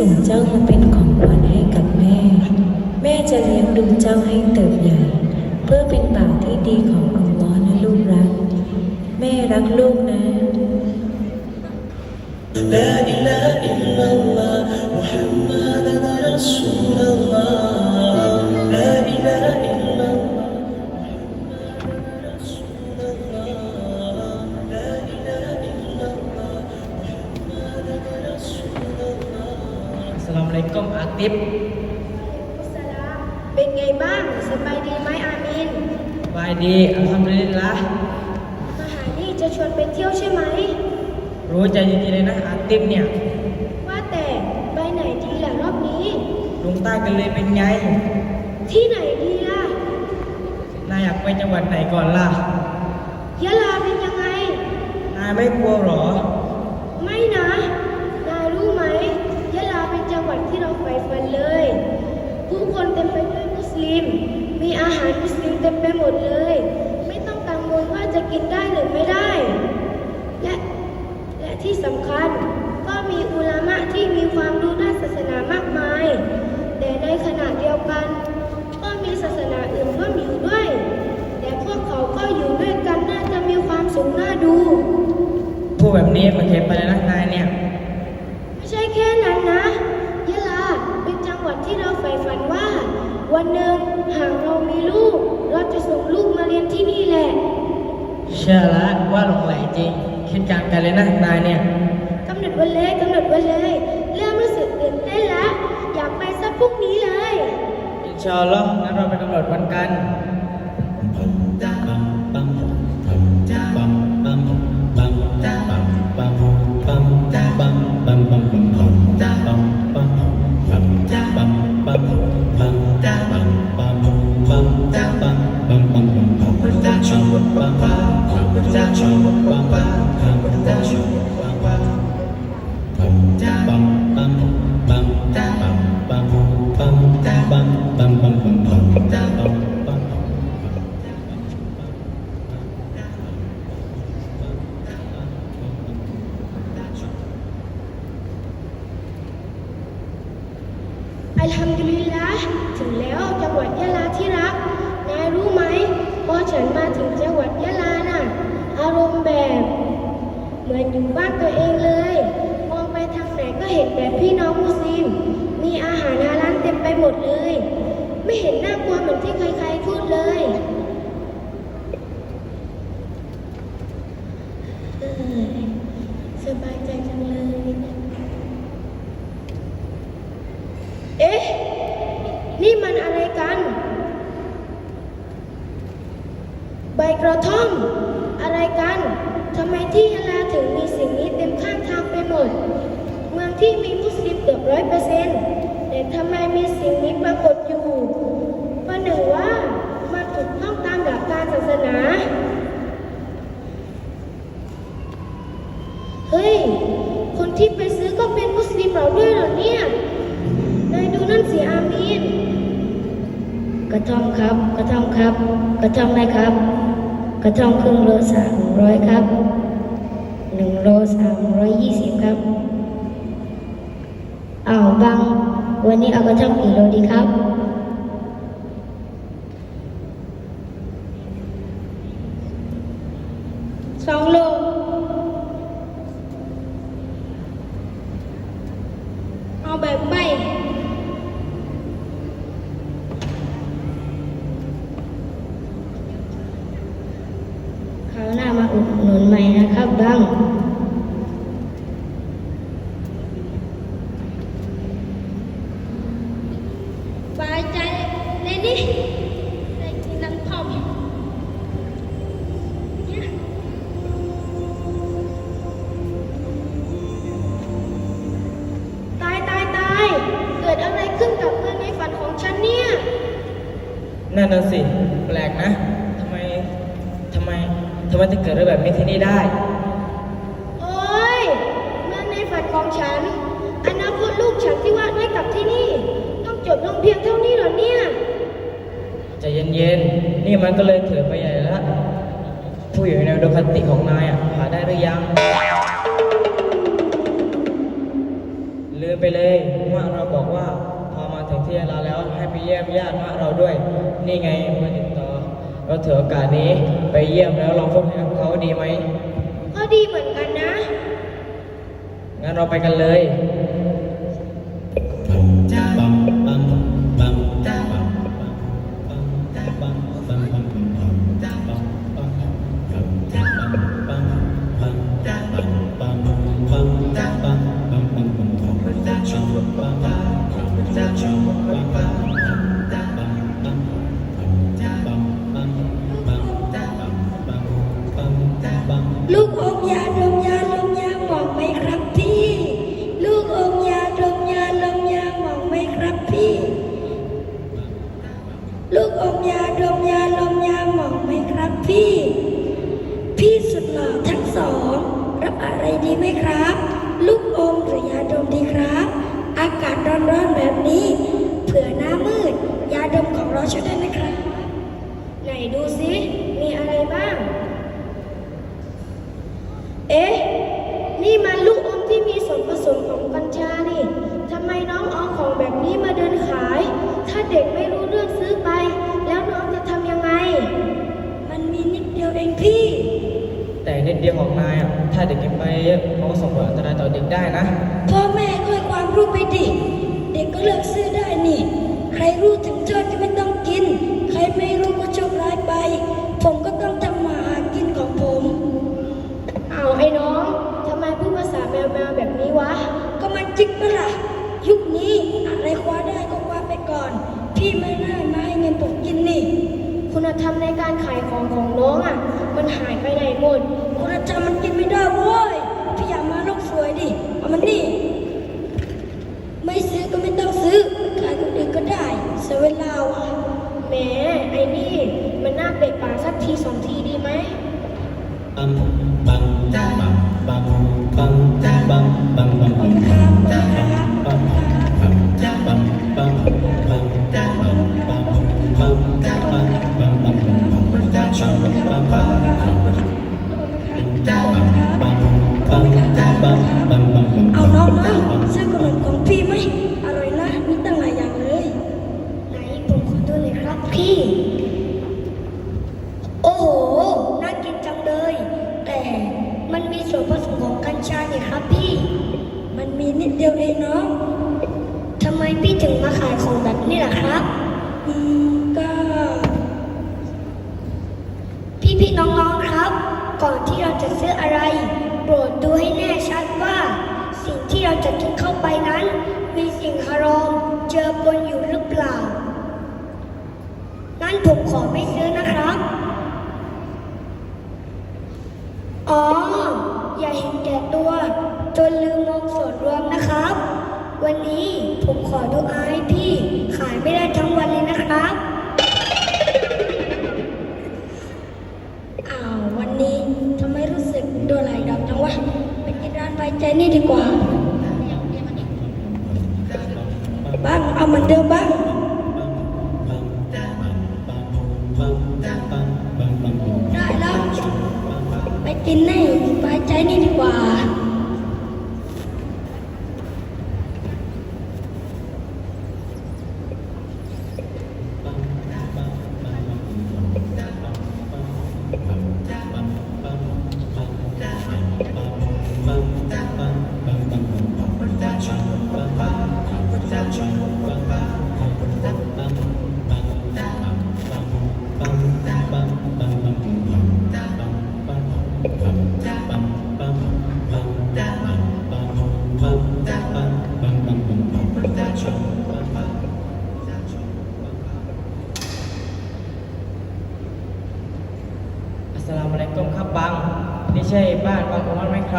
ส่งเจ้ามาเป็นของขวัญให้กับแม่ แม่จะเลี้ยงดูเจ้าให้เติบใหญ่ เพื่อเป็นบ่าวที่ดีของอัลลอฮ์นะลูกรัก แม่รักลูกนะ لا إله إلا الله محمد رسول الله กุมอาติฟสลามเป็นไงบ้างสบายดีไหมอามินบายดีอัลฮัมดุลิลละมาหานี่จะชวนไปเที่ยวใช่ไหม รู้ใจจริงๆเลยนะอาติฟเนี่ย ว่าแต่ไปไหนดีล่ะรอบนี้ลงใต้กันเลยเป็นไง ที่ไหนดีล่ะนายอยากไปจังหวัดไหนก่อนล่ะยะลาเป็นยังไง นายไม่กลัวหรอ ไม่นะ นายรู้ไหม ยะลาเป็นจังหวัดที่เราใฝ่ฝัน เลย ผู้คนเต็มไปด้วยมุสลิม มีอาหารมุสลิมเต็มไปหมดเลย ไม่ต้องกังวลว่าจะกินได้หรือไม่ได้ และและที่สำคัญก็มีอุลามะที่มีความรู้ด้านศาสนามากมาย แต่ในขณะเดียวกัน ก็มีศาสนาอื่นร่วมอยู่ด้วย แต่พวกเขาก็อยู่ด้วยกันน่าจะมีความสุขน่าดู พูดแบบนี้มันเคยไปเลยนะนายเนี่ย ไม่ใช่แค่นั้นนะ ยะลาเป็นจังหวัดที่เราใฝ่ฝันว่า วันหนึ่งหากเรามีลูก เราจะส่งลูกมาเรียนที่นี่แหละ เชื่อละว่าหลงไหลจริง คิดการกันเลยนะนายเนี่ยกำหนดวันเลยกำหนดวันเลย เริ่มรู้สึกตื่นเต้นแล้วอยากไปสักพรุ่งนี้เลยอินชาอัลลอฮ์งั้นเราไปกำหนดวันกัน ฮัมดุลิลละถึงแล้วจังหวัดยะลาที่รัก นายรู้ไหมพอฉันมาถึงจังหวัดยะลาน่ะ อารมณ์แบบ เหมือนอยู่บ้านตัวเองเลย มองไปทางไหนก็เห็นแต่พี่น้องมุสลิม มีอาหารฮาลาลเต็มไปหมดเลย ไม่เห็นน่ากลัวเหมือนที่ใครๆพูดเลยเอ้ยสบายใจจังเลย เอ๊ะ นี่มันอะไรกัน ใบกระท่อม อะไรกันทำไมที่ยะลาถึงมีสิ่งนี้เต็มข้างทางไปหมด เมืองที่มีมุสลิมเกือบร้อยเปอร์เซ็นต์แต่ทำไมมีสิ่งนี้ปรากฏอยู่ประหนึ่งว่ามันถูกต้องตามหลักการศาสนา เฮ้ย คนที่ไปซื้อก็เป็นมุสลิมเราด้วยเหรอเนี่ยนายดูนั่นสิอามีนกระท่อมครับ กระท่อมครับ กระท่อมไหมครับ กระท่อมครึ่งโลสามร้อยครับหนึ่งโลสามร้อยยี่สิบครับอ้าวบางวันนี้เอากระท่อมกี่โลดีครับ สองโล เอาแบบใบ คราวหน้ามาอุดหนุนใหม่นะครับบัง บายใจเลยนี่ได้กินน้ำท่อมตายตายตาย เกิดอะไรขึ้นกับเพื่อนในฝันของฉันเนี่ย นั่นน่ะสิ แปลกนะทำไมทำไมทำไมจะเกิดเรื่องแบบนี้ที่นี่ได้ โอ้ยเมืองในฝันของฉัน อนาคตลูกฉันที่วาดไว้กับที่นี่ ต้องจบลงเพียงเท่านี้เหรอเนี่ย ใจเย็นๆ นี่มันก็เลยเถิดไปใหญ่แล้ว ผู้อยู่ในอุดมคติของนายอะหาได้หรือยัง ลืมไปเลยว่าเราบอกว่า พอมาถึงที่ยะลาแล้วให้ไปเยี่ยมญาติมะเราด้วย นี่ไงมาติดต่อเราถือโอกาสนี้ไปเยี่ยมแล้วลองพบกับเขาดีไหมก็ดีเหมือนกันนะ งั้นเราไปกันเลย องเราช่วยได้ไหมครับ ไหนดูสิมีอะไรบ้าง เอ๊ะ นี่มันลูกอมที่มีส่วนผสมของกัญชานี่ทำไมน้องเอาของแบบนี้มาเดินขาย ถ้าเด็กไม่รู้เรื่องซื้อไป แล้วน้องจะทำยังไง มันมีนิดเดียวเองพี่ แต่นิดเดียวของนายอะถ้าเด็กกินไปเยอะมันก็ส่งผลอันตรายต่อเด็กได้นะ พ่อแม่ก็ให้ความรู้ไปดิ เด็กก็เลือกซื้อได้นี่ ใครรู้ถึงโทษก็ไม่ต้องกิน ใครไม่รู้ก็โชคร้ายไป ผมก็ต้องทำมาหากินของผม เอาไอ้น้อง ทำไมพูดภาษาแมวแมวๆแบบนี้วะ ก็มันจริงปะล่ะ ยุคนี้อะไรคว้าได้ก็คว้าไปก่อน พี่ไม่น่ามาให้เงินผมกินนี่ คุณธรรมในการขายของของน้องอะ มันหายไป ก่อนที่เราจะซื้ออะไร โปรดดูให้แน่ชัดว่า สิ่งที่เราจะกินเข้าไปนั้น มีสิ่งฮารอมเจอปนอยู่หรือเปล่า นั้นผมขอไม่ซื้อนะครับ อ๋อ อย่าเห็นแก่ตัว จนลืมมองส่วนรวมนะครับ วันนี้ผมขอดูอาให้พี่ ขายไม่ได้ทั้งวันเลยนะ ใจนี่ดีกว่าบ้างเอาเหมือนเดิมบ้าง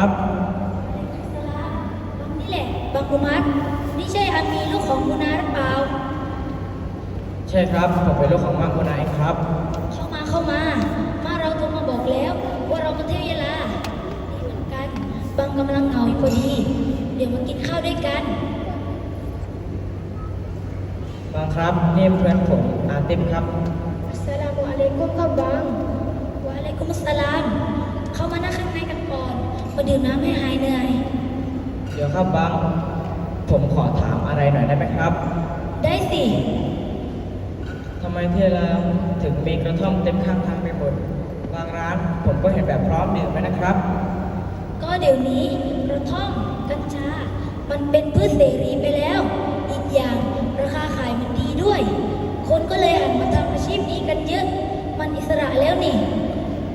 างประมาณไหมครับนี่แหละบางกุมัดนี่ใช่อามีลูกของมุนาหรือเปล่า ใช่ครับผมเป็นลูกของมังคนไหนครับ เข้ามาเข้ามา มาเราโทรมาบอกแล้ว ว่าเรามาเที่ยวยะลานี่เหมือนกันบางกำลังเหงาอยู่พอดี เดี๋ยวมากินข้าวด้วยกันบางครับนี่เพื่อนผมอาติมครับอัสสลามุอะลัยกุมครับบังวะอะลัยกุมุสสลาม เข้ามานั่งข้างในกันก่อน มาดื่มน้ำให้หายเหนื่อย เดี๋ยวครับบางผมขอถามอะไรหน่อยได้ไหมครับ ได้สิทำไมที่เราถึงมีกระท่อมเต็มข้างทางไปหมด บางร้านผมก็เห็นแบบพร้อมดื่มไหมนะครับ ก็เดี๋ยวนี้กระท่อมกัญชา มันเป็นพืชเสรีไปแล้ว อีกอย่างราคาขายมันดีด้วย คนก็เลยหันมาทำอาชีพนี้กันเยอะ มันอิสระแล้วนี่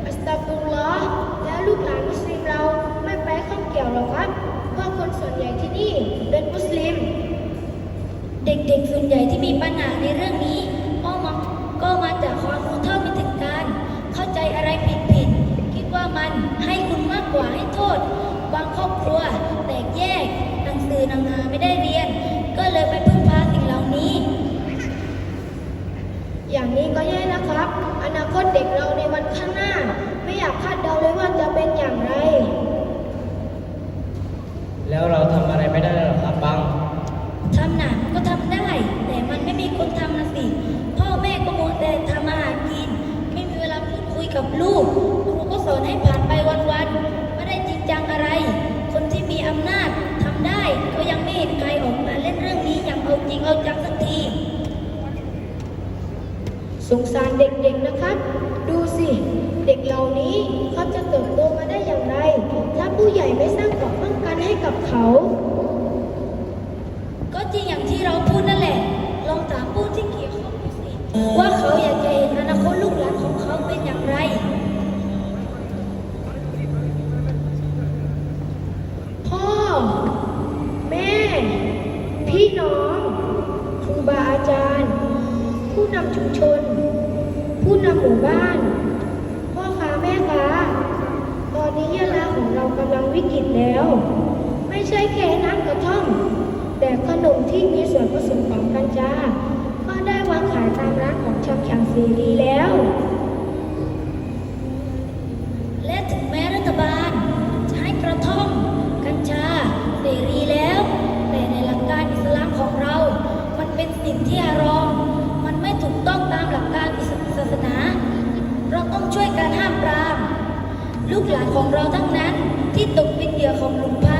อัสตัฟุรุลลอฮ์แล้วลูกหลานมุสลิมเราไม่ไปข้ องเกี่ยวหรอครับ เพราะคนส่วนใหญ่ที่นี่เป็นมุสลิม เด็กๆส่วนใหญ่ที่มีปัญหาในเรื่องนี้ก็มาก็มาจากความรู้เท่าไม่ถึงการ เข้าใจอะไรผิดๆคิดว่ามันให้คุณมากกว่าให้โทษ บางครอบครัวแตกแยกหนังสือหนังหาไม่ได้เรียน ก็เลยไปพึ่งพาสิ่งเหล่านี้ อย่างนี้ก็แย่นะครับ อนาคตเด็ก แล้ว ไม่ใช่แค่น้ำกระท่อม แต่ขนมที่มีส่วนผสมของกัญชาก็ได้วางขายตามร้านของชำอย่างเสรีแล้ว และถึงแม้รัฐบาลจะให้กระท่อม กัญชาเสรีแล้ว แต่ในหลักการอิสลามของเรา มันเป็นสิ่งที่ฮารอมมันไม่ถูกต้องตามหลักการอิสลามศาสนา เราต้องช่วยกันห้ามปราม ลูกหลานของเราทั้งนั้น ที่ตกเป็นเหยื่อของหลุมพรา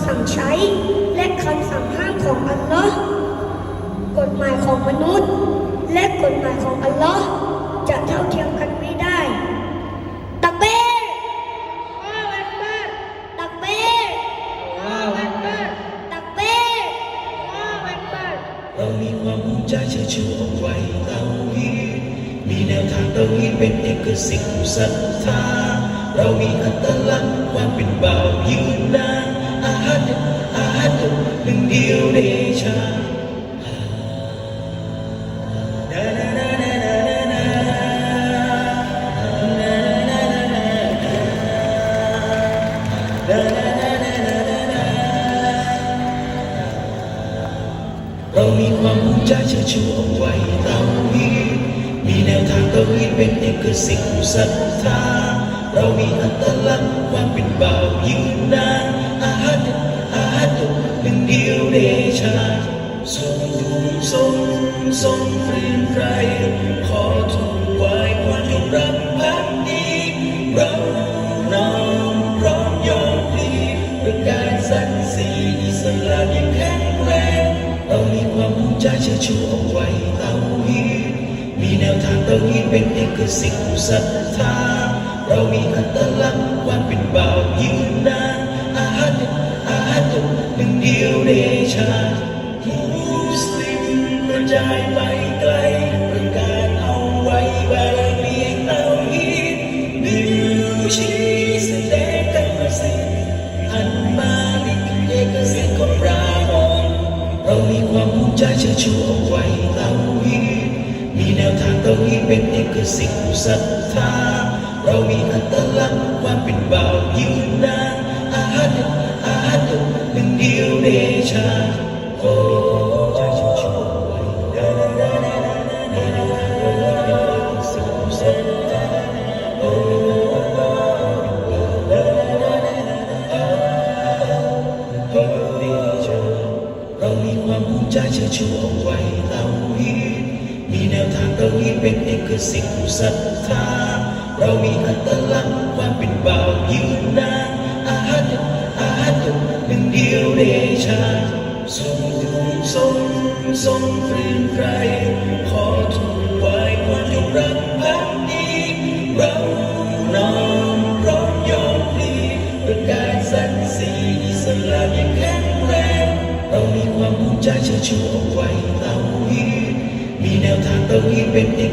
ำสั่งใช้ และคำสั่งห้ามของอัลลอฮ์กฎหมายของมนุษย์ และกฎหมายของอัลลอฮ์จะเท่าเทียมกันไม่ได้ตักเบรว้าวอักบัรตักเบรว้าวอักบัรตักเบรว้าวอักบัรเรามีความภูมิใจเชื่อชูเอาไว้เตาฮีดมีแนวทางเตาฮีดเป็นเอกสิทธิ์ผู้ศรัทธาเรามีอัตลักษณ์ความเป็นบ่าวยืน ฮีดเป็นเอสิทธิ์ผู้ศรัทธาเรามีอัตลักษณ์ความเป็นบ่าวยืนนานอาฮัดอาฮัดหนึ่งเดียวในชาติทรงดูทรงทรงเรียนไรขอทูลไว้ความยอมรับพักดีเราน้อมพร้อมยอมพลีประกาศสันสีอิสลามยังแข็งแรงเรามีความภูมิใจเชื่อชูเอาไว้ ตาฮีเป็นเอกสิทธิ์ศรัทธาเรามีอัตลักษณ์ความเป็นบ่าวยืนนานอาฮัดอาฮัดหนึ่งเดียวในชาติมุสลิมกระจายไปไกลประกาศเอาไว้ว่าเรียงเตาฮีดนิ้วชี้แสดงกันมาสิอันมาลิกเอกสิทธิ์ของเราเรามีความภูมิใจเชื่อชู คือสิ่งศรัทธาเรามีอัตลักษณ์ความเป็นบ่าวยืนได้ สิ่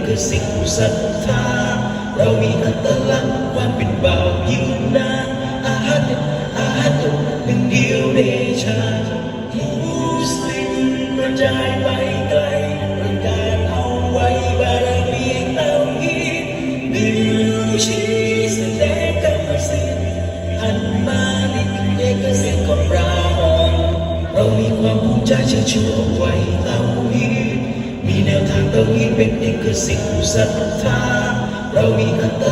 คือสิ่งศรัทธาเรามีือสิ่งศรัทธาเรามีอัต